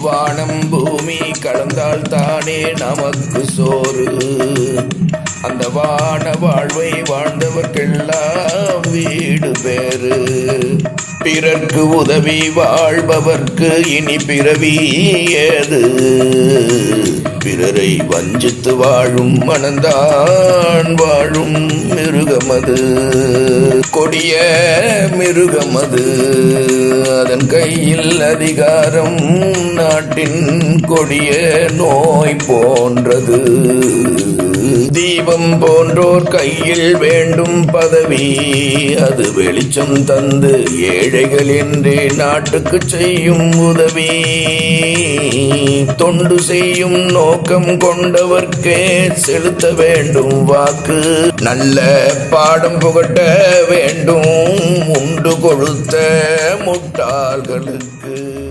வானம் பூமி கலந்தால் தானே நமக்கு சோறு. அந்த வான வாழ்வை வாழ்ந்தவர்க்கெல்லாம் வீடு பேரு பிறர்க்கு உதவி வாழ்பவர்க்கு இனி பிறவி ஏது? பிறரை வஞ்சித்து வாழும் மனந்தான் வாழும் மிருகமது. கொடிய மிருகமது. அதன் கையில் அதிகாரம் நாட்டின் கொடிய நோய் போன்றது. தீபம் போன்றோர் கையில் வேண்டும் பதவி. அது வெளிச்சம் தந்து ஏழைகள் என்றே நாட்டுக்கு செய்யும் உதவி. தொண்டு செய்யும் நோக்கம் கொண்டவர்க்கே செலுத்த வேண்டும் வாக்கு. நல்ல பாடம் புகட்ட வேண்டும். உண்டு கொடுத்த முட்டாள்களுக்கு.